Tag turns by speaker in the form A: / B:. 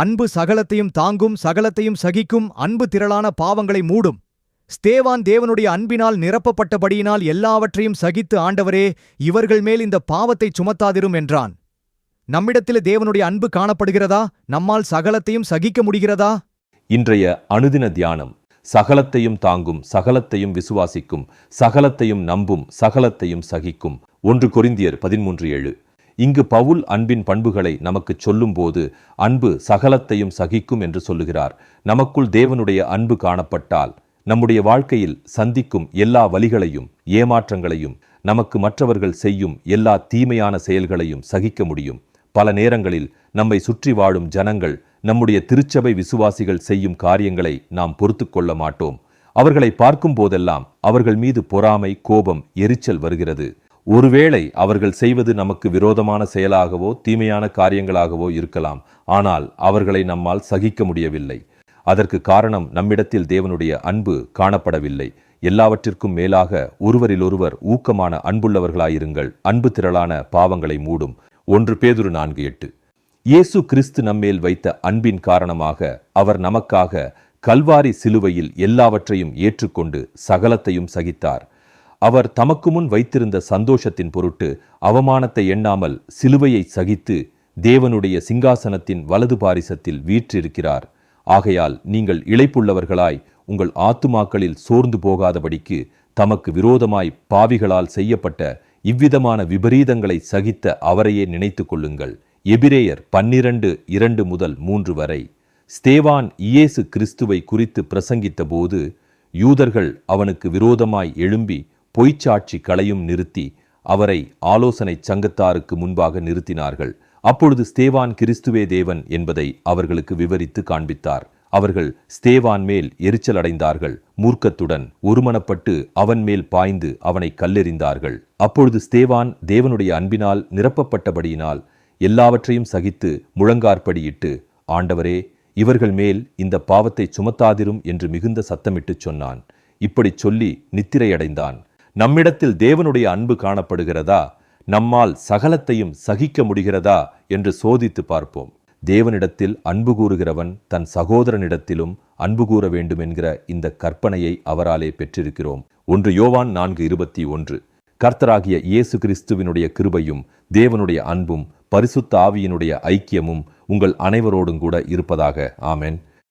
A: அன்பு சகலத்தையும் தாங்கும் சகலத்தையும் சகிக்கும் அன்பு திரளான பாவங்களை மூடும். ஸ்தேவான் தேவனுடைய அன்பினால் நிரப்பப்பட்டபடியினால் எல்லாவற்றையும் சகித்து ஆண்டவரே இவர்கள் மேல் இந்த பாவத்தை சுமத்தாதிரும் என்றான். நம்மிடத்திலே தேவனுடைய அன்பு காணப்படுகிறதா? நம்மால் சகலத்தையும் சகிக்க முடிகிறதா?
B: இன்றைய அனுதின தியானம் சகலத்தையும் தாங்கும் சகலத்தையும் விசுவாசிக்கும் சகலத்தையும் நம்பும் சகலத்தையும் சகிக்கும். ஒன்று கொரிந்தியர் பதிமூன்று ஏழு. இங்கு பவுல் அன்பின் பண்புகளை நமக்கு சொல்லும்போது அன்பு சகலத்தையும் சகிக்கும் என்று சொல்லுகிறார். நமக்குள் தேவனுடைய அன்பு காணப்பட்டால் நம்முடைய வாழ்க்கையில் சந்திக்கும் எல்லா வழிகளையும் ஏமாற்றங்களையும் நமக்கு மற்றவர்கள் செய்யும் எல்லா தீமையான செயல்களையும் சகிக்க முடியும். பல நேரங்களில் நம்மை சுற்றி வாழும் ஜனங்கள் நம்முடைய திருச்சபை விசுவாசிகள் செய்யும் காரியங்களை நாம் பொறுத்து கொள்ள மாட்டோம். அவர்களை பார்க்கும் போதெல்லாம் அவர்கள் மீது பொறாமை கோபம் எரிச்சல் வருகிறது. ஒருவேளை அவர்கள் செய்வது நமக்கு விரோதமான செயலாகவோ தீமையான காரியங்களாகவோ இருக்கலாம். ஆனால் அவர்களை நம்மால் சகிக்க முடியவில்லை. அதற்கு காரணம் நம்மிடத்தில் தேவனுடைய அன்பு காணப்படவில்லை. எல்லாவற்றிற்கும் மேலாக ஒருவரிலொருவர் ஊக்கமான அன்புள்ளவர்களாயிருங்கள். அன்பு திரளான பாவங்களை மூடும். ஒன்று பேதுரு நான்கு எட்டு. இயேசு கிறிஸ்து நம்மேல் வைத்த அன்பின் காரணமாக அவர் நமக்காக கல்வாரி சிலுவையில் எல்லாவற்றையும் ஏற்றுக்கொண்டு சகலத்தையும் சகித்தார். அவர் தமக்கு முன் வைத்திருந்த சந்தோஷத்தின் பொருட்டு அவமானத்தை எண்ணாமல் சிலுவையை சகித்து தேவனுடைய சிங்காசனத்தின் வலது பாரிசத்தில் வீற்றிருக்கிறார். ஆகையால் நீங்கள் இழைப்புள்ளவர்களாய் உங்கள் ஆத்துமாக்களில் சோர்ந்து போகாதபடிக்கு தமக்கு விரோதமாய் பாவிகளால் செய்யப்பட்ட இவ்விதமான விபரீதங்களை சகித்த அவரையே நினைத்து கொள்ளுங்கள். எபிரேயர் பன்னிரண்டு இரண்டு முதல் மூன்று வரை. ஸ்தேவான் இயேசு கிறிஸ்துவை குறித்து பிரசங்கித்த போது யூதர்கள் அவனுக்கு விரோதமாய் எழும்பி பொய்ச்சாட்சி களையும் நிறுத்தி அவரை ஆலோசனை சங்கத்தாருக்கு முன்பாக நிறுத்தினார்கள். அப்பொழுது ஸ்தேவான் கிறிஸ்துவே தேவன் என்பதை அவர்களுக்கு விவரித்து காண்பித்தார். அவர்கள் ஸ்தேவான் மேல் எரிச்சல் அடைந்தார்கள். மூர்க்கத்துடன் ஒருமனப்பட்டு அவன் மேல் பாய்ந்து அவனை கல்லெறிந்தார்கள். அப்பொழுது ஸ்தேவான் தேவனுடைய அன்பினால் நிரப்பப்பட்டபடியினால் எல்லாவற்றையும் சகித்து முழங்கார்படியிட்டு ஆண்டவரே இவர்கள் மேல் இந்த பாவத்தை சுமத்தாதிரும் என்று மிகுந்த சத்தமிட்டுச் சொன்னான். இப்படி சொல்லி நித்திரையடைந்தான். நம்மிடத்தில் தேவனுடைய அன்பு காணப்படுகிறதா? நம்மால் சகலத்தையும் சகிக்க முடிகிறதா? என்று சோதித்து பார்ப்போம். தேவனிடத்தில் அன்பு கூறுகிறவன் தன் சகோதரனிடத்திலும் அன்பு கூற வேண்டும் என்கிற இந்த கற்பனையை அவராலே பெற்றிருக்கிறோம். ஒன்று யோவான் நான்கு இருபத்தி ஒன்று. கர்த்தராகிய இயேசு கிறிஸ்துவினுடைய கிருபையும் தேவனுடைய அன்பும் பரிசுத்த ஆவியினுடைய ஐக்கியமும் உங்கள் அனைவரோடும் கூட இருப்பதாக. ஆமென்.